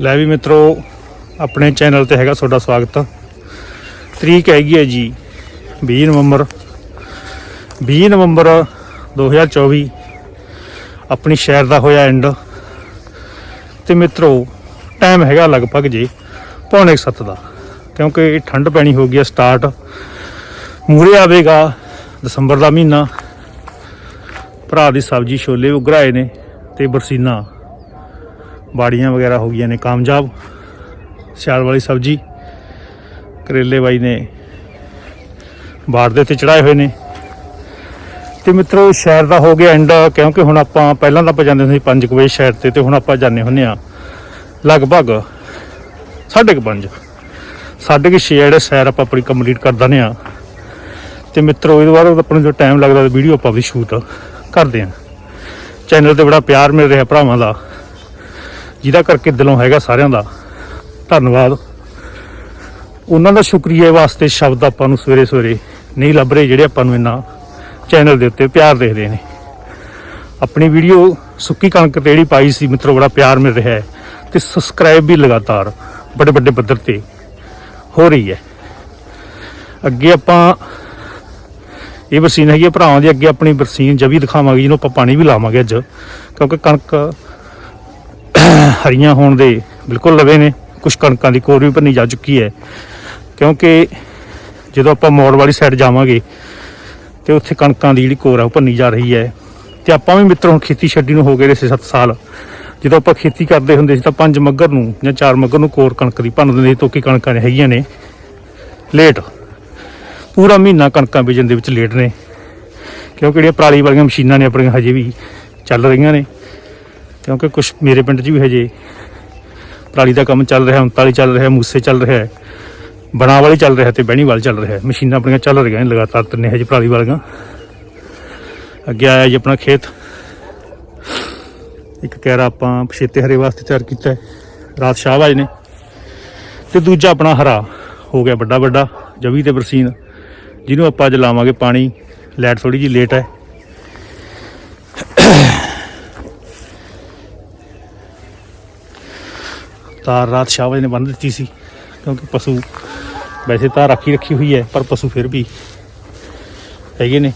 ਲੈ ਵੀ ਮਿੱਤਰੋ, ਆਪਣੇ ਚੈਨਲ ਤੇ ਹੈਗਾ ਤੁਹਾਡਾ ਸਵਾਗਤ। ਤਰੀਕ ਹੈਗੀ ਹੈ ਜੀ 20 ਨਵੰਬਰ। 20 ਨਵੰਬਰ 2024 ਆਪਣੀ ਸ਼ਹਿਰ ਦਾ ਹੋਇਆ ਐਂਡ ਤੇ ਮਿੱਤਰੋ ਟਾਈਮ ਹੈਗਾ ਲਗਭਗ ਜੀ ਪੌਣੇ 7 ਦਾ, ਕਿਉਂਕਿ ਠੰਡ ਪੈਣੀ ਹੋ ਗਈ ਹੈ ਸਟਾਰਟ ਮੂਰੇ ਆਵੇਗਾ ਦਸੰਬਰ ਦਾ ਮਹੀਨਾ। ਭਰਾ ਦੀ ਸਬਜ਼ੀ ਛੋਲੇ ਉਗਰਾਏ ਨੇ ਤੇ ਬਰਸੀਨਾ। ਬਾੜੀਆਂ ਵਗੈਰਾ ਹੋ ਗਈਆਂ ਨੇ, ਕਾਮਯਾਬ। ਸਿਆਲ ਵਾਲੀ ਸਬਜ਼ੀ, ਕਰੇਲੇ ਬਾਈ ਨੇ ਬਾੜ ਦੇ ਉੱਤੇ ਚੜਾਏ ਹੋਏ ਨੇ। ਤੇ ਮਿੱਤਰੋ ਸ਼ਹਿਰ ਦਾ ਹੋ ਗਿਆ ਐਂਡ ਕਿਉਂਕਿ ਹੁਣ ਆਪਾਂ ਪਹਿਲਾਂ ਤਾਂ ਆਪਾਂ ਜਾਂਦੇ ਹੁੰਦੇ ਸੀ 5 ਵਜੇ ਸ਼ਹਿਰ ਤੇ ਤੇ ਹੁਣ ਆਪਾਂ ਜਾਂਦੇ ਹੁੰਨੇ ਆ ਲਗਭਗ 5:30 ਸਾਢੇ ਕੁ ਛੇ ਜਿਹੜੇ ਸੈਰ ਆਪਾਂ ਆਪਣੀ ਕੰਪਲੀਟ ਕਰ ਦਿੰਦੇ ਆ ਤੇ ਮਿੱਤਰੋ, ਇਹਦੇ ਬਾਅਦ ਆਪਣੇ ਜੋ ਟਾਈਮ ਲੱਗਦਾ ਵੀਡੀਓ ਆਪਾਂ ਵੀ ਸ਼ੂਟ ਕਰਦੇ ਆ ਚੈਨਲ ਤੇ ਬੜਾ ਪਿਆਰ ਮਿਲ ਰਿਹਾ ਭਰਾਵਾਂ ਦਾ। ਜਿਹਦਾ ਕਰਕੇ ਦਿਲੋਂ ਹੈਗਾ ਸਾਰਿਆਂ ਦਾ ਧੰਨਵਾਦ। ਉਹਨਾਂ ਦਾ ਸ਼ੁਕਰੀਆ ਵਾਸਤੇ ਸ਼ਬਦ ਆਪਾਂ ਨੂੰ ਸਵੇਰੇ ਸਵੇਰੇ ਨਹੀਂ ਲੱਭ ਰਹੇ, ਜਿਹੜੇ ਆਪਾਂ ਨੂੰ ਇੰਨਾ ਚੈਨਲ ਦੇ ਉੱਤੇ ਪਿਆਰ ਦੇਖਦੇ ਨੇ। ਆਪਣੀ ਵੀਡੀਓ ਸੁੱਕੀ ਕਣਕ ਤੇ ਜਿਹੜੀ ਪਾਈ ਸੀ, ਮਿੱਤਰੋ, ਬੜਾ ਪਿਆਰ ਮਿਲ ਰਿਹਾ ਹੈ ਤੇ ਸਬਸਕ੍ਰਾਈਬ ਵੀ ਲਗਾਤਾਰ ਬੜੇ ਵੱਡੇ ਪੱਧਰ ਤੇ ਹੋ ਰਹੀ ਹੈ। ਅੱਗੇ ਆਪਾਂ ਇਹ ਬਰਸੀਨ ਹੈਗੀ ਹੈ ਭਰਾਵਾਂ ਦੀ, ਅੱਗੇ ਆਪਣੀ ਬਰਸੀਨ ਜਵੀ ਦਿਖਾਵਾਂਗੇ, ਜਿਹਨੂੰ ਆਪਾਂ ਪਾਣੀ ਵੀ ਲਾਵਾਂਗੇ ਅੱਜ, ਕਿਉਂਕਿ ਕਣਕ ਹਰੀਆਂ ਹੋਣ ਦੇ ਬਿਲਕੁਲ ਲਵੇ ਨੇ। ਕੁਝ ਕਣਕਾਂ ਦੀ ਕੋਰ ਵੀ ਭੰਨੀ ਜਾ ਚੁੱਕੀ ਹੈ। ਕਿਉਂਕਿ ਜਦੋਂ ਆਪਾਂ ਮੋੜ ਵਾਲੀ ਸਾਈਡ ਜਾਵਾਂਗੇ ਤੇ ਉੱਥੇ ਕਣਕਾਂ ਦੀ ਜਿਹੜੀ ਕੋਰ ਆ ਉਹ ਭੰਨੀ ਜਾ ਰਹੀ ਹੈ। ਤੇ ਆਪਾਂ ਵੀ ਮਿੱਤਰ, ਹੁਣ ਖੇਤੀ ਛੱਡੀ ਨੂੰ ਹੋ ਗਏ ਨੇ 6-7 ਸਾਲ। ਜਦੋਂ ਆਪਾਂ ਖੇਤੀ ਕਰਦੇ ਹੁੰਦੇ ਸੀ ਤਾਂ ਪੰਜ ਮੱਗਰ ਨੂੰ ਜਾਂ ਚਾਰ ਮੱਗਰ ਨੂੰ ਕੋਰ ਕਣਕ ਦੀ ਭੰਨ ਦਿੰਦੇ ਤੋਂ ਕਿ ਕਣਕਾਂ ਨੇ ਹੈਗੀਆਂ ਨੇ? ਲੇਟ। ਪੂਰਾ ਮਹੀਨਾ ਕਣਕਾਂ ਬੀਜਣ ਦੇ ਵਿੱਚ ਲੇਟ ਨੇ। ਕਿਉਂਕਿ ਜਿਹੜੀਆਂ ਪਰਾਲੀ ਵਾਲੀਆਂ ਮਸ਼ੀਨਾਂ ਨੇ ਆਪਣੀਆਂ ਹਜੇ ਵੀ ਚੱਲ ਰਹੀਆਂ ਨੇ। ਕਿਉਂਕਿ ਕੁਝ ਮੇਰੇ ਪਿੰਡ 'ਚ ਵੀ ਹਜੇ ਪਰਾਲੀ ਦਾ ਕੰਮ ਚੱਲ ਰਿਹਾ 39 ਚੱਲ ਰਿਹਾ, ਮੂਸੇ ਚੱਲ ਰਿਹਾ ਹੈ ਬਣਾ ਵਾਲੀ ਚੱਲ ਰਿਹਾ ਤੇ ਬਹਿਣੀ ਵਾਲੀ ਚੱਲ ਰਿਹਾ ਮਸ਼ੀਨਾਂ ਆਪਣੀਆਂ ਚੱਲ ਰਹੀਆਂ ਨੇ ਲਗਾਤਾਰ, ਤਿੰਨੇ ਹਜੇ ਪਰਾਲੀ ਵਾਲੀਆਂ। ਅੱਗੇ ਆਇਆ ਜੀ ਆਪਣਾ ਖੇਤ। ਇੱਕ ਕੈਰਾ ਆਪਾਂ ਪਛੇਤੇ ਹਰੇ ਵਾਸਤੇ ਤਿਆਰ ਕੀਤਾ ਹੈ। ਰਾਤ ਸ਼ਾਹਬਾਜ ਨੇ ਤੇ ਦੂਜਾ ਆਪਣਾ ਹਰਾ, ਹੋ ਗਿਆ ਵੱਡਾ ਵੱਡਾ, ਜਵੀ ਤੇ ਬਰਸੀਨ। ਜਿਹਨੂੰ ਆਪਾਂ ਅੱਜ ਲਾਵਾਂਗੇ ਪਾਣੀ ਲਾਈਟ ਥੋੜੀ ਜੀ ਲੇਟ ਹੈ। ਤਾਰ ਰਾਤ ਸ਼ਾਹਬਾਜ ਨੇ ਬੰਨ ਦਿੱਤੀ ਸੀ, ਕਿਉਂਕਿ ਪਸ਼ੂ ਵੈਸੇ ਤਾਂ ਰਾਖੀ ਰੱਖੀ ਹੋਈ ਹੈ, ਪਰ ਪਸ਼ੂ ਫਿਰ ਵੀ ਹੈਗੇ ਨੇ।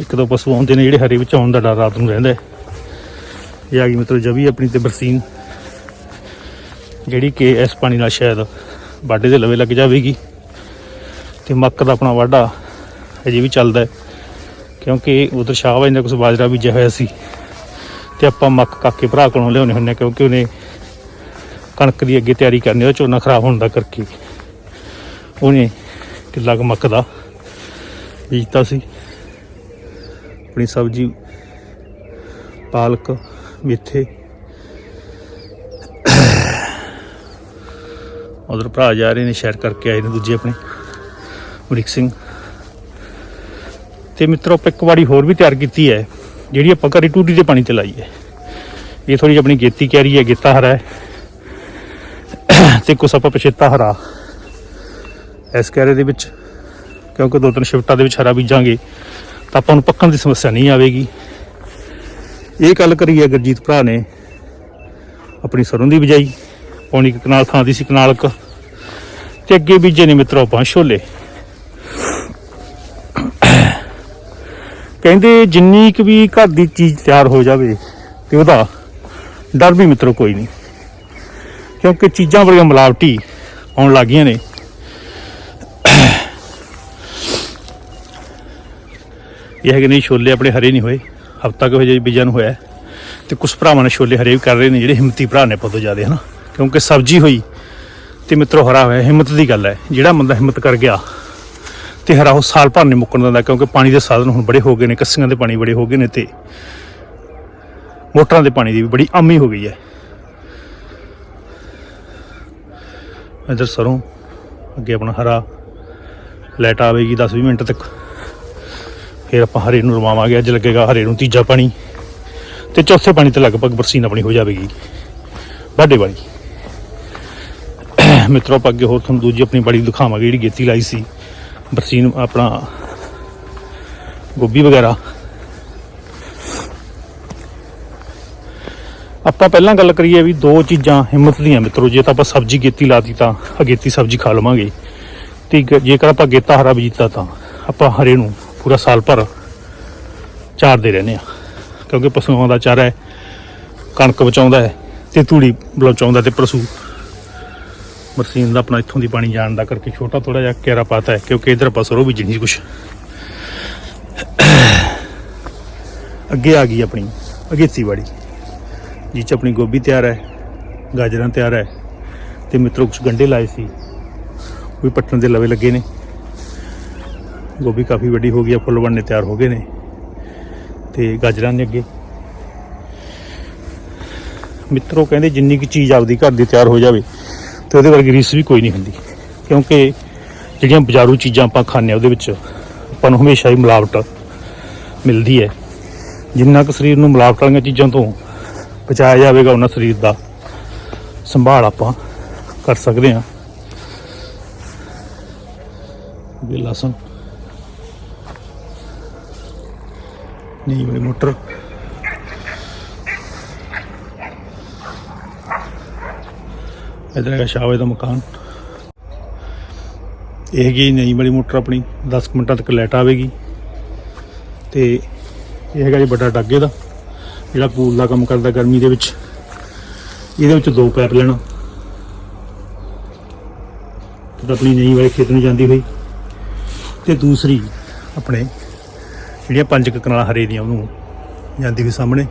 ਇੱਕ ਦੋ ਪਸ਼ੂ ਆਉਂਦੇ ਨੇ ਜਿਹੜੇ ਹਰੇ ਵਿੱਚ ਆਉਣ ਦਾ ਡਰ ਰਾਤ ਨੂੰ ਰਹਿੰਦਾ ਹੈ। ਇਹ ਆ ਗਈ ਮਤਲਬ ਜਵੀ ਆਪਣੀ ਤੇ ਬਰਸੀਨ, ਜਿਹੜੀ ਕਿ ਇਸ ਪਾਣੀ ਨਾਲ ਸ਼ਾਇਦ ਵਾਢੇ ਦੇ ਲਵੇ ਲੱਗ ਜਾਵੇਗੀ। ਤੇ ਮੱਕ ਦਾ ਆਪਣਾ ਵਾਢਾ ਅਜੇ ਵੀ ਚੱਲਦਾ ਹੈ, ਕਿਉਂਕਿ ਉਧਰ ਸ਼ਾਹਬਾਜ ਨੇ ਕੁਝ ਬਾਜਰਾ ਬੀਜਿਆ ਹੋਇਆ ਸੀ। ਤੇ ਆਪਾਂ ਮੱਕ ਕਾਕੇ ਭਰਾ ਕੋਲੋਂ ਲਿਆਉਣੇ ਹੁੰਨੇ ਕਿਉਂਕਿ ਉਹਨੇ ਕਣਕ ਦੀ ਅੱਗੇ ਤਿਆਰੀ ਕਰਨੀ ਉਹ ਝੋਨਾ ਖਰਾਬ ਹੋਣ ਦਾ ਕਰਕੇ। ਉਹਨੇ ਕਿੱਲਾ ਕੁ ਮੱਕ ਦਾ ਬੀਜਤਾ ਸੀ। ਆਪਣੀ ਸਬਜ਼ੀ, ਪਾਲਕ, ਮੇਥੇ। ਉਧਰ ਭਰਾ ਜਾ ਰਹੇ ਨੇ ਸ਼ੇਅਰ ਕਰਕੇ ਆਏ ਨੇ ਦੂਜੇ ਆਪਣੇ। ਅਮਰੀਕ ਸਿੰਘ। ਤੇ ਮਿੱਤਰੋ, ਆਪਾਂ ਇੱਕ ਵਾਰੀ ਹੋਰ ਵੀ ਤਿਆਰ ਕੀਤੀ ਹੈ। ਜਿਹੜੀ ਆਪਾਂ ਘਰੇ ਟੂਟੀ ਦੇ ਪਾਣੀ ਤੇ ਲਾਈ ਹੈ। ਇਹ ਥੋੜੀ ਆਪਣੀ ਗੇਤੀ ਕਹਿ ਰਹੀ ਹੈ, ਗੇਤਾ ਹਰਾ ਹੈ। ਤੇ ਕੁਛ ਆਪਾਂ ਪਛੇਤਾ ਹਰਾ। ਇਸ ਕੈਰੇ ਦੇ ਵਿੱਚ, ਕਿਉਂਕਿ ਦੋ ਤਿੰਨ ਸ਼ਿਫਟਾਂ ਦੇ ਵਿੱਚ ਹਰਾ ਬੀਜਾਂਗੇ, ਤਾਂ ਆਪਾਂ ਨੂੰ ਪੱਕਣ ਦੀ ਸਮੱਸਿਆ ਨਹੀਂ ਆਵੇਗੀ। ਇਹ ਗੱਲ ਕਰੀ ਹੈ ਗੁਰਜੀਤ ਭਰਾ ਨੇ, ਆਪਣੀ ਸਰੋਂ ਦੀ ਬਿਜਾਈ। ਪੌਣੀ ਕੁ ਕਨਾਲ ਥਾਂ ਦੀ ਸੀ ਕਨਾਲਕ ਕ। ਤੇ ਅੱਗੇ ਬੀਜੇ ਨੇ ਮਿੱਤਰੋ ਆਪਾਂ ਛੋਲੇ। ਕਹਿੰਦੇ ਜਿੰਨੀ ਕੁ ਵੀ ਘਰ ਦੀ ਚੀਜ਼ ਤਿਆਰ ਹੋ ਜਾਵੇ ਤੇ ਉਹਦਾ ਡਰ ਵੀ ਮਿੱਤਰੋ ਕੋਈ ਨਹੀਂ। ਕਿਉਂਕਿ ਚੀਜ਼ਾਂ ਬੜੀਆਂ ਮਿਲਾਵਟੀ ਆਉਣ ਲੱਗੀਆਂ ਨੇ। ਇਹ ਹੈ ਕਿ ਨਹੀਂ ਛੋਲੇ ਆਪਣੇ ਹਰੇ ਨਹੀਂ ਹੋਏ। ਹਫਤਾ ਕੁ ਹਜੇ ਬੀਜਾਂ ਨੂੰ ਹੋਇਆ। ਹੈ। ਤੇ ਕੁਝ ਭਰਾਵਾਂ ਨੇ ਛੋਲੇ ਹਰੇ ਵੀ ਕਰ ਰਹੇ ਨੇ, ਜਿਹੜੇ ਹਿੰਮਤੀ ਭਰਾ ਨੇ ਪਤੋ ਜ਼ਿਆਦੇ, ਹਨਾ। ਕਿਉਂਕਿ ਸਬਜ਼ੀ ਹੋਈ ਤੇ ਮਿੱਤਰੋ ਹਰਾ ਹੋਇਆ, ਹਿੰਮਤ ਦੀ ਗੱਲ ਹੈ। ਜਿਹੜਾ ਬੰਦਾ ਹਿੰਮਤ ਕਰ ਗਿਆ ਤੇ ਹਰਾ ਉਹ ਸਾਲ ਭਰ ਨਹੀਂ ਮੁੱਕਣ ਦਿੰਦਾ ਕਿਉਂਕਿ ਪਾਣੀ ਦੇ ਸਾਧਨ ਹੁਣ ਬੜੇ ਹੋ ਗਏ ਨੇ, ਕੱਸੀਆਂ ਦੇ ਪਾਣੀ ਬੜੇ ਹੋ ਗਏ ਨੇ ਤੇ ਮੋਟਰਾਂ ਦੇ ਪਾਣੀ ਦੀ ਵੀ ਬੜੀ ਆਮੀ ਹੋ ਗਈ ਹੈ। ਇਧਰ ਸਰੋਂ, ਅੱਗੇ ਆਪਣਾ ਹਰਾ ਲੈਟ ਆਵੇਗੀ 10-20 ਮਿੰਟ ਤੱਕ। ਫਿਰ ਆਪਾਂ ਹਰੇ ਨੂੰ ਰਵਾਵਾਂਗੇ, ਅੱਜ ਲੱਗੇਗਾ ਹਰੇ ਨੂੰ ਤੀਜਾ ਪਾਣੀ। ਤੇ ਚੌਥੇ ਪਾਣੀ ਤੇ ਲਗਭਗ ਬਰਸੀਨ ਆਪਣੀ ਹੋ ਜਾਵੇਗੀ। ਵਾਢੇ ਵਾਲੀ। ਮਿੱਤਰੋ, ਆਪਾਂ ਅੱਗੇ ਹੋਰ ਤੁਹਾਨੂੰ ਦੂਜੀ ਆਪਣੀ ਬੜੀ ਦਿਖਾਵਾਂਗੇ ਜਿਹੜੀ ਗੇਤੀ ਲਾਈ ਸੀ। ਬਰਸੀਨ ਆਪਣਾ ਗੋਭੀ ਵਗੈਰਾ। ਆਪਾਂ ਪਹਿਲਾਂ ਗੱਲ ਕਰੀਏ ਵੀ ਦੋ ਚੀਜ਼ਾਂ ਹਿੰਮਤ ਦੀਆਂ ਮਿੱਤਰੋ, ਜੇ ਤਾਂ ਆਪਾਂ ਸਬਜ਼ੀ ਗੇਤੀ ਲਾਤੀ ਤਾਂ ਅਗੇਤੀ ਸਬਜ਼ੀ ਖਾ ਲਵਾਂਗੇ। ਤੇ ਜੇਕਰ ਆਪਾਂ ਗੇਤਾ ਹਰਾ ਬੀਜਤਾ ਤਾਂ ਆਪਾਂ ਹਰੇ ਨੂੰ ਪੂਰਾ ਸਾਲ ਭਰ ਚਾਰਦੇ ਰਹਿੰਦੇ ਆ ਕਿਉਂਕਿ ਪਸ਼ੂਆਂ ਦਾ ਚਾਰਾ ਹੈ, ਕਣਕ ਬਚਾਉਂਦਾ ਹੈ ਤੇ ਤੂੜੀ ਬਚਾਉਂਦਾ ਤੇ ਪਸ਼ੂ ਮਰਸੀਨ ਦਾ ਆਪਣਾ ਇੱਥੋਂ ਦੀ ਪਾਣੀ ਜਾਣ ਦਾ ਕਰਕੇ ਛੋਟਾ ਥੋੜਾ ਜਿਹਾ ਕੇਰਾ ਪਾਤਾ ਹੈ, ਕਿਉਂਕਿ ਇਧਰ ਆਪਾਂ ਸਰੋਂ ਬੀਜਣੀ ਸੀ ਕੁਛ। ਅੱਗੇ ਆ ਗਈ ਆਪਣੀ ਅਗੇਤੀ ਵਾੜੀ ਜਿਹ 'ਚ ਆਪਣੀ ਗੋਭੀ ਤਿਆਰ ਹੈ, ਗਾਜਰਾਂ ਤਿਆਰ ਹੈ, ਤੇ ਮਿੱਤਰੋ ਕੁਛ ਗੰਡੇ ਲਾਏ ਸੀ। ਉਹ ਵੀ ਪੱਟਣ ਦੇ ਲਵੇ ਲੱਗੇ ਨੇ। ਗੋਭੀ ਕਾਫੀ ਵੱਡੀ ਹੋ ਗਈ ਆ ਫੁੱਲ ਬਣਨੇ ਤਿਆਰ ਹੋ ਗਏ ਨੇ। ਤੇ ਗਾਜਰਾਂ ਨੇ ਅੱਗੇ। ਮਿੱਤਰੋ ਕਹਿੰਦੇ ਜਿੰਨੀ ਕੁ ਚੀਜ਼ ਆਪਦੀ ਘਰ ਦੀ ਤਿਆਰ ਹੋ ਜਾਵੇ ਤੇ ਉਹਦੇ ਵਰਗੀ ਰੀਸ ਵੀ ਕੋਈ ਨਹੀਂ ਹੁੰਦੀ। ਕਿਉਂਕਿ ਜਿਹੜੀਆਂ ਬਾਜ਼ਾਰੂ ਚੀਜ਼ਾਂ ਆਪਾਂ ਖਾਂਦੇ ਆ, ਉਹਦੇ ਵਿੱਚ ਆਪਾਂ ਨੂੰ ਹਮੇਸ਼ਾ ਹੀ ਮਿਲਾਵਟ ਮਿਲਦੀ ਹੈ। ਜਿੰਨਾ ਕੁ ਸਰੀਰ ਨੂੰ ਮਿਲਾਵਟ ਵਾਲੀਆਂ ਚੀਜ਼ਾਂ ਤੋਂ ਬਚਾਇਆ ਜਾਵੇਗਾ, ਉਹਨਾਂ ਸਰੀਰ ਦਾ ਸੰਭਾਲ ਆਪਾਂ ਕਰ ਸਕਦੇ ਹਾਂ। ਇਹ ਲਸਣ ਨਹੀਂ ਬੜੀ ਮੋਟਰ ਇਧਰ ਹੈਗਾ ਸ਼ਾਵੇ ਦਾ ਮਕਾਨ। ਇਹ ਹੈਗੀ ਨਹੀਂ ਬੜੀ ਮੋਟਰ ਆਪਣੀ 10 ਕੁ ਮਿੰਟਾਂ ਤੱਕ ਲਾਈਟ ਆਵੇਗੀ। ਤੇ ਇਹ ਹੈਗਾ ਜੀ ਵੱਡਾ ਡੱਗੇ ਦਾ ਜਿਹੜਾ ਪੂਲ ਦਾ ਕੰਮ ਕਰਦਾ ਗਰਮੀ ਦੇ ਵਿੱਚ। ਇਹਦੇ ਵਿੱਚ ਦੋ ਪਾਈਪ ਲੈਣਾ। ਤੇ ਆਪਣੀ ਨਹੀਂ ਵਾਲੇ ਖੇਤ ਨੂੰ ਜਾਂਦੀ ਹੋਈ। ਤੇ ਦੂਸਰੀ, ਆਪਣੇ ਜਿਹੜੀਆਂ ਪੰਜ ਕਨਾਲਾਂ ਹਰੇ ਦੀਆਂ, ਉਹਨੂੰ ਜਾਂਦੀ ਹੋਈ ਸਾਹਮਣੇ।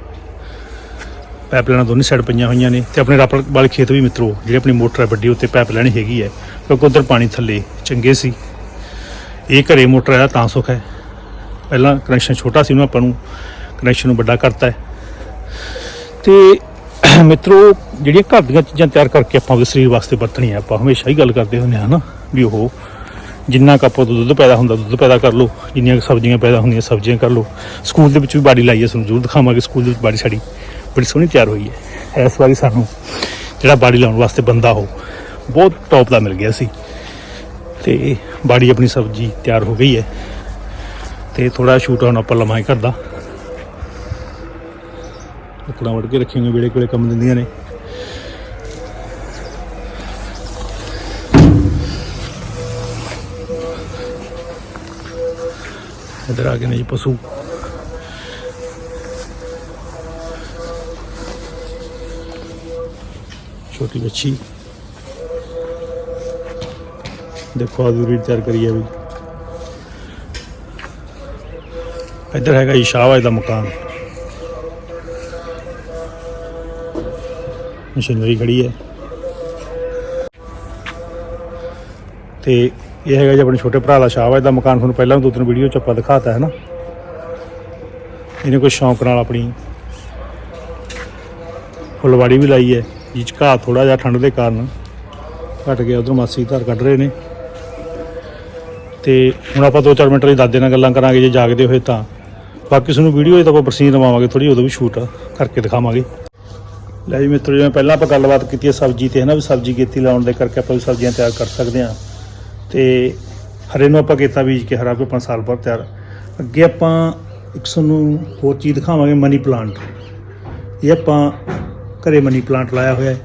ਪਾਈਪ ਲਾਈਨਾਂ ਦੋਨੇ ਸਾਈਡ ਪਈਆਂ ਹੋਈਆਂ ਨੇ ਤੇ ਆਪਣੇ ਰਾਪੜ ਵਾਲੇ ਖੇਤ ਵੀ ਮਿੱਤਰੋ, ਜਿਹੜੀ ਆਪਣੀ ਮੋਟਰ ਹੈ ਵੱਡੀ, ਉੱਤੇ ਪਾਈਪ ਲਾਈਨ ਹੈਗੀ ਹੈ, ਕਿਉਂਕਿ ਉਧਰ ਪਾਣੀ ਥੱਲੇ ਚੰਗੇ ਸੀ। ਇਹ ਘਰੇ ਮੋਟਰ ਹੈ ਤਾਂ ਸੁੱਖ ਹੈ। ਪਹਿਲਾਂ ਕਨੈਕਸ਼ਨ ਛੋਟਾ ਸੀ ਉਹਨੂੰ ਆਪਾਂ ਨੂੰ ਕਨੈਕਸ਼ਨ ਨੂੰ ਵੱਡਾ ਕਰਤਾ ਹੈ। ਤੇ ਮਿੱਤਰੋ, ਜਿਹੜੀਆਂ ਘਰ ਦੀਆਂ ਚੀਜ਼ਾਂ ਤਿਆਰ ਕਰਕੇ ਆਪਾਂ ਸਰੀਰ ਵਾਸਤੇ ਵਰਤਣੀਆਂ, ਆਪਾਂ ਹਮੇਸ਼ਾ ਹੀ ਗੱਲ ਕਰਦੇ ਹੁੰਦੇ ਹਾਂ ਨਾ, ਵੀ ਉਹ ਜਿੰਨਾ ਕੁ ਆਪਾਂ ਦੁੱਧ ਪੈਦਾ ਹੁੰਦਾ, ਦੁੱਧ ਪੈਦਾ ਕਰ ਲਓ, ਜਿੰਨੀਆਂ ਕੁ ਸਬਜ਼ੀਆਂ ਪੈਦਾ ਹੁੰਦੀਆਂ, ਸਬਜ਼ੀਆਂ ਕਰ ਲਓ। ਸਕੂਲ ਦੇ ਵਿੱਚ ਵੀ ਬਾੜੀ ਲਾਈ ਹੈ, ਤੁਹਾਨੂੰ ਜ਼ਰੂਰ ਦਿਖਾਵਾਂਗੇ ਸਕੂਲ ਦੇ ਵਿੱਚ ਬਾੜੀ ਸਾਡੀ। ਬੜੀ ਸੋਹਣੀ ਤਿਆਰ ਹੋਈ ਹੈ। ਇਸ ਵਾਰੀ ਸਾਨੂੰ ਜਿਹੜਾ ਬਾੜੀ ਲਾਉਣ ਵਾਸਤੇ ਬੰਦਾ ਉਹ ਬਹੁਤ ਟੌਪ ਦਾ ਮਿਲ ਗਿਆ ਸੀ। ਤੇ ਬਾੜੀ ਆਪਣੀ ਸਬਜ਼ੀ ਤਿਆਰ ਹੋ ਗਈ ਹੈ। ਤੇ ਥੋੜਾ ਸ਼ੂਟ ਆਨ ਆਪਾਂ ਲਵਾਂਗੇ ਘਰ ਦਾ। ਲੱਕੜਾਂ ਵੜ ਕੇ ਰੱਖੀਆਂ ਵੇਲੇ ਕੋਲੇ ਕੰਮ ਦਿੰਦੀਆਂ ਨੇ। ਇਧਰ ਆ ਗਏ ਨੇ ਜੀ ਪਸ਼ੂ। ਛੋਟੀ ਬੱਚੀ ਦੇਖੋ ਆ ਦੂਰੀ ਤਿਆਰ ਕਰੀਏ ਵੀ। ਇੱਧਰ ਹੈਗਾ ਜੀ ਸ਼ਾਹਬਾਜ ਦਾ ਮਕਾਨ। ਮਸ਼ੀਨਰੀ ਖੜੀ ਹੈ। ਤੇ ਇਹ ਹੈਗਾ ਜੀ ਆਪਣੇ ਛੋਟੇ ਭਰਾ ਦਾ ਸ਼ਾਹਬਾਜ ਦਾ ਮਕਾਨ। ਤੁਹਾਨੂੰ ਪਹਿਲਾਂ ਵੀ ਦੋ ਤਿੰਨ ਵੀਡੀਓ ਚ ਆਪਾਂ ਦਿਖਾਤਾ ਹੈ ਨਾ। ਇਹਨੇ ਕੋਈ ਸ਼ੌਂਕ ਨਾਲ ਆਪਣੀ ਫੁੱਲਵਾੜੀ ਵੀ ਲਾਈ ਹੈ। ਜਿਹ 'ਚ ਘਾਹ ਥੋੜਾ ਜਿਹਾ ਠੰਡ ਦੇ ਕਾਰਨ ਘਟ ਗਿਆ, ਉਧਰ ਮਾਸੀ ਧਾਰ ਕੱਢ ਰਹੇ ਨੇ। ਤੇ ਹੁਣ ਆਪਾਂ 2-4 ਮਿੰਟ ਲਈ ਦਾਦੇ ਨਾਲ ਗੱਲਾਂ ਕਰਾਂਗੇ, ਜੇ ਜਾਗਦੇ ਹੋਏ ਤਾਂ। ਬਾਕੀ ਤੁਹਾਨੂੰ ਵੀਡੀਓ 'ਚ ਤਾਂ ਆਪਾਂ ਬਰਸੀਨ ਲਵਾਵਾਂਗੇ ਥੋੜੀ ਉਦੋਂ ਵੀ ਸ਼ੂਟ ਕਰਕੇ ਦਿਖਾਵਾਂਗੇ। ਲੈ ਜੀ ਮਿੱਤਰੋ, ਜਿਵੇਂ ਪਹਿਲਾਂ ਆਪਾਂ ਗੱਲਬਾਤ ਕੀਤੀ ਹੈ ਸਬਜ਼ੀ ਤੇ ਹੈ ਨਾ ਵੀ ਸਬਜ਼ੀ ਖੇਤੀ ਲਾਉਣ ਦੇ ਕਰਕੇ ਆਪਾਂ ਵੀ ਸਬਜ਼ੀਆਂ ਤਿਆਰ ਕਰ ਸਕਦੇ ਹਾਂ। ਤੇ ਹਰੇ ਨੂੰ ਆਪਾਂ ਕੀਤਾ ਬੀਜ ਕੇ, ਹਰਾ ਵੀ ਆਪਾਂ ਸਾਲ ਬਾਅਦ ਤਿਆਰ। ਅੱਗੇ ਆਪਾਂ ਇੱਕ ਤੁਹਾਨੂੰ ਹੋਰ ਚੀਜ਼ ਦਿਖਾਵਾਂਗੇ, ਮਨੀ ਪਲਾਂਟ। ਇਹ ਆਪਾਂ ਘਰੇ ਮਨੀ ਪਲਾਂਟ ਲਾਇਆ ਹੋਇਆ ਹੈ।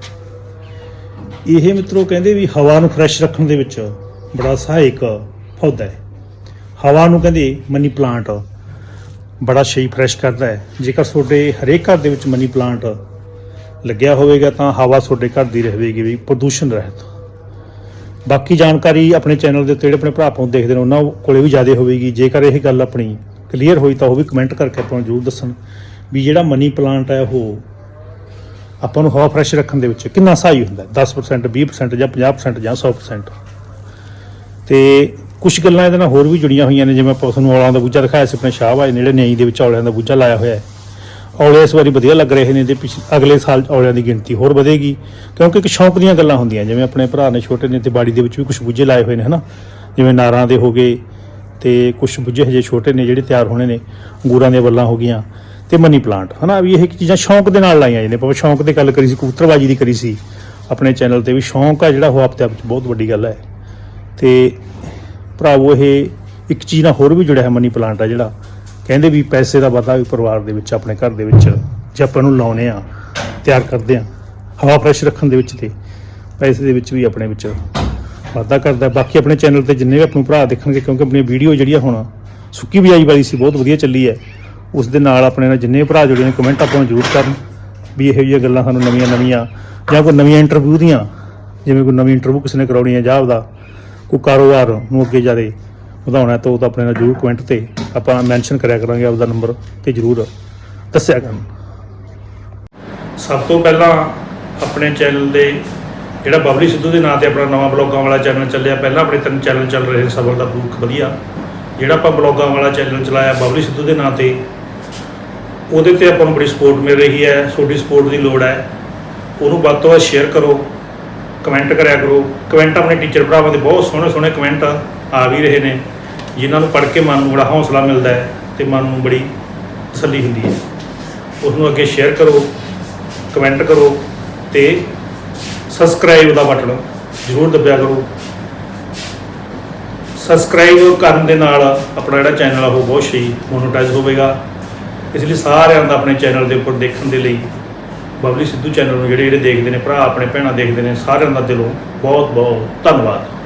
ਇਹ ਮਿੱਤਰੋ ਕਹਿੰਦੇ ਵੀ ਹਵਾ ਨੂੰ ਫਰੈਸ਼ ਰੱਖਣ ਦੇ ਵਿੱਚ ਬੜਾ ਸਹਾਇਕ ਪੌਦਾ ਹੈ। ਹਵਾ ਨੂੰ ਕਹਿੰਦੇ ਮਨੀ ਪਲਾਂਟ ਬੜਾ ਸ਼ਈ ਫਰੈਸ਼ ਕਰਦਾ ਹੈ। ਜੇਕਰ ਤੁਹਾਡੇ ਹਰੇਕ ਘਰ ਦੇ ਵਿੱਚ ਮਨੀ ਪਲਾਂਟ ਲੱਗਿਆ ਹੋਵੇਗਾ ਤਾਂ ਹਵਾ ਤੁਹਾਡੇ ਘਰ ਦੀ ਰਹੇਗੀ ਵੀ ਪ੍ਰਦੂਸ਼ਣ ਰਹਿਤ। ਬਾਕੀ ਜਾਣਕਾਰੀ ਆਪਣੇ ਚੈਨਲ ਦੇ ਉੱਤੇ ਜਿਹੜੇ ਆਪਣੇ ਭਰਾ ਆਪਾਂ ਦੇਖਦੇ ਨੇ, ਉਹਨਾਂ ਕੋਲੇ ਵੀ ਜ਼ਿਆਦਾ ਹੋਵੇਗੀ। ਜੇਕਰ ਇਹ ਗੱਲ ਆਪਣੀ ਕਲੀਅਰ ਹੋਈ ਤਾਂ ਉਹ ਵੀ ਕਮੈਂਟ ਕਰਕੇ ਆਪਾਂ ਨੂੰ ਜ਼ਰੂਰ ਦੱਸਣ ਵੀ ਜਿਹੜਾ ਮਨੀ ਪਲਾਂਟ ਹੈ ਉਹ ਆਪਾਂ ਨੂੰ ਹਵਾ ਫਰੈਸ਼ ਰੱਖਣ ਦੇ ਵਿੱਚ ਕਿੰਨਾ ਸਹਾਈ ਹੁੰਦਾ ਹੈ? 10% 20% ਜਾਂ 50% ਜਾਂ 100% ਤੇ ਕੁਝ ਗੱਲਾਂ ਇਹਦੇ ਨਾਲ ਹੋਰ ਵੀ ਜੁੜੀਆਂ ਹੋਈਆਂ ਨੇ, ਜਿਵੇਂ ਆਪਾਂ ਤੁਹਾਨੂੰ ਔਲਾਂ ਦਾ ਬੂਝਾ ਦਿਖਾਇਆ ਸੀ, ਆਪਣੇ ਸ਼ਾਹਬਾਜ ਨੇੜੇ ਨਿਆਈ ਦੇ ਵਿੱਚ ਔਲਿਆਂ ਦਾ ਬੂਝਾ ਲਾਇਆ ਹੋਇਆ ਹੈ। ਔਲੇ ਇਸ ਵਾਰੀ ਵਧੀਆ ਲੱਗ ਰਹੇ ਨੇ ਤੇ ਪਿਛ- ਅਗਲੇ ਸਾਲ ਔਲਿਆਂ ਦੀ ਗਿਣਤੀ ਹੋਰ ਵਧੇਗੀ, ਕਿਉਂਕਿ ਇੱਕ ਸ਼ੌਂਕ ਦੀਆਂ ਗੱਲਾਂ ਹੁੰਦੀਆਂ, ਜਿਵੇਂ ਆਪਣੇ ਭਰਾ ਨੇ ਛੋਟੇ ਨੇ ਤੇ ਬਾੜੀ ਦੇ ਵਿੱਚ ਵੀ ਕੁਝ ਬੂਝੇ ਲਾਏ ਹੋਏ ਨੇ, ਹਨਾ? ਜਿਵੇਂ ਨਾਰਾਂ ਦੇ ਹੋ ਗਏ ਤੇ ਕੁਝ ਬੂਝੇ ਹਜੇ ਛੋਟੇ ਨੇ, ਜਿਹੜੇ ਤਿਆਰ ਹੋਣੇ ਨੇ, ਅੰਗੂਰਾਂ ਦੀਆਂ ਵੱਲਾਂ ਹੋ ਗਈਆਂ। ਤੇ ਮਨੀ ਪਲਾਂਟ ਹਨਾ, ਵੀ ਇਹ ਚੀਜ਼ਾਂ ਸ਼ੌਂਕ ਦੇ ਨਾਲ ਲਾਈਆਂ ਜਾਂਦੀਆਂ ਆਪਾਂ ਸ਼ੌਂਕ ਦੀ ਗੱਲ ਕਰੀ ਸੀ, ਕਬੂਤਰਬਾਜੀ ਦੀ ਕਰੀ ਸੀ, ਆਪਣੇ ਚੈਨਲ ਤੇ ਵੀ। ਸ਼ੌਂਕ ਆ ਜਿਹੜਾ ਉਹ ਆਪਦੇ ਆਪ ਵਿੱਚ ਬਹੁਤ ਵੱਡੀ ਗੱਲ ਹੈ। ਤੇ ਭਰਾਵੋ, ਇਹ ਇੱਕ ਚੀਜ਼ ਨਾਲ ਹੋਰ ਵੀ ਜੁੜਿਆ ਹੈ ਮਨੀ ਪਲਾਂਟ ਆ ਜਿਹੜਾ। ਕਹਿੰਦੇ ਵੀ ਪੈਸੇ ਦਾ ਵਾਧਾ ਵੀ ਪਰਿਵਾਰ ਦੇ ਵਿੱਚ, ਆਪਣੇ ਘਰ ਦੇ ਵਿੱਚ, ਜੇ ਆਪਾਂ ਨੂੰ ਲਾਉਨੇ ਆ, ਤਿਆਰ ਕਰਦੇ ਹਾਂ ਹਵਾ ਫਰੈਸ਼ ਰੱਖਣ ਦੇ ਵਿੱਚ ਤੇ ਪੈਸੇ ਦੇ ਵਿੱਚ ਵੀ ਆਪਣੇ ਵਿੱਚ ਵਾਧਾ ਕਰਦਾ ਬਾਕੀ ਆਪਣੇ ਚੈਨਲ ਤੇ ਜਿੰਨੇ ਵੀ ਆਪਣੇ ਭਰਾ ਦੇਖਣਗੇ, ਕਿਉਂਕਿ ਆਪਣੀ ਵੀਡੀਓ ਜਿਹੜੀ ਹੁਣ ਸੁੱਕੀ ਬਿਜਾਈ ਵਾਲੀ ਸੀ, ਬਹੁਤ ਵਧੀਆ ਚੱਲੀ ਹੈ। ਉਸ ਦੇ ਨਾਲ ਆਪਣੇ ਨਾਲ ਜਿੰਨੇ ਭਰਾ ਜੁੜੇ ਨੇ ਕਮੈਂਟ ਆਪਾਂ ਨੂੰ ਜ਼ਰੂਰ ਕਰਨ ਵੀ ਇਹੋ ਜਿਹੀਆਂ ਗੱਲਾਂ ਸਾਨੂੰ ਨਵੀਆਂ ਨਵੀਆਂ ਜਾਂ ਕੋਈ ਨਵੀਆਂ ਇੰਟਰਵਿਊ ਦੀਆਂ, ਜਿਵੇਂ ਕੋਈ ਨਵੀਂ ਇੰਟਰਵਿਊ ਕਿਸੇ ਨੇ ਕਰਾਉਣੀ ਹੈ ਜਾਂ ਆਪਦਾ ਕੋਈ ਕਾਰੋਬਾਰ ਨੂੰ ਅੱਗੇ ਜਾਰੇ ਵਧਾਉਣਾ ਤਾਂ ਉਹ ਤਾਂ ਆਪਣੇ ਨਾਲ ਜ਼ਰੂਰ ਕਮੈਂਟ ਤੇ ਆਪਾਂ ਮੈਂਸ਼ਨ ਕਰਿਆ ਕਰਾਂਗੇ, ਆਪਦਾ ਨੰਬਰ ਤੇ ਜ਼ਰੂਰ ਦੱਸਿਆ ਕਰਨ। ਸਭ ਤੋਂ ਪਹਿਲਾਂ ਆਪਣੇ ਚੈਨਲ ਦੇ ਜਿਹੜਾ ਬਬਲੀ ਸਿੱਧੂ ਦੇ ਨਾਂ ਤੇ ਆਪਣਾ ਨਵਾਂ ਬਲੌਗਾਂ ਵਾਲਾ ਚੈਨਲ ਚੱਲਿਆ, ਪਹਿਲਾਂ ਆਪਣੇ ਤਿੰਨ ਚੈਨਲ ਚੱਲ ਰਹੇ ਸੀ ਸਬਰ ਦਾ ਪ੍ਰੂਖ ਵਧੀਆ। ਜਿਹੜਾ ਆਪਾਂ ਬਲੌਗਾਂ ਵਾਲਾ ਚੈਨਲ ਚਲਾਇਆ, ਬਬਲੀ ਸਿੱਧੂ ਦੇ ਨਾਂ ਤੇ ਉਹਦੇ ਤੇ ਆਪਾਂ ਨੂੰ ਬੜੀ ਸਪੋਰਟ ਮਿਲ ਰਹੀ ਹੈ, ਤੁਹਾਡੀ ਸਪੋਰਟ ਦੀ ਲੋੜ ਹੈ। ਉਹਨੂੰ ਵੱਧ ਤੋਂ ਵੱਧ ਸ਼ੇਅਰ ਕਰੋ ਕਮੈਂਟ ਕਰਿਆ ਕਰੋ। ਕਮੈਂਟ ਆਪਣੇ ਟੀਚਰ ਭਰਾਵਾਂ ਦੇ ਬਹੁਤ ਸੋਹਣੇ ਸੋਹਣੇ ਕਮੈਂਟ ਆ ਵੀ ਰਹੇ ਨੇ, ਜਿਨ੍ਹਾਂ ਨੂੰ ਪੜ੍ਹ ਕੇ ਮਨ ਨੂੰ ਬੜਾ ਹੌਸਲਾ ਮਿਲਦਾ ਹੈ ਤੇ ਮਨ ਨੂੰ ਬੜੀ ਤਸੱਲੀ ਹੁੰਦੀ ਹੈ। ਉਸ ਨੂੰ ਅੱਗੇ ਸ਼ੇਅਰ ਕਰੋ ਕਮੈਂਟ ਕਰੋ ਤੇ ਸਬਸਕ੍ਰਾਈਬ ਦਾ ਬਟਨ ਜ਼ਰੂਰ ਦਬਿਆ ਕਰੋ। ਸਬਸਕ੍ਰਾਈਬ ਕਰਨ ਦੇ ਨਾਲ ਆਪਣਾ ਜਿਹੜਾ ਚੈਨਲ ਆ, ਉਹ ਬਹੁਤ ਸਹੀ ਮੋਨੋਟਾਈਜ਼ ਹੋਵੇਗਾ। ਇਸ ਲਈ ਸਾਰਿਆਂ ਦਾ ਆਪਣੇ ਚੈਨਲ ਦੇ ਉੱਪਰ ਦੇਖਣ ਦੇ ਲਈ, ਬਬਲੀ ਸਿੱਧੂ ਚੈਨਲ ਨੂੰ ਜਿਹੜੇ ਜਿਹੜੇ ਦੇਖਦੇ ਨੇ, ਭਰਾ, ਆਪਣੇ ਭੈਣਾਂ ਦੇਖਦੇ ਨੇ, ਸਾਰਿਆਂ ਦਾ ਦਿਲੋਂ ਬਹੁਤ ਬਹੁਤ ਧੰਨਵਾਦ।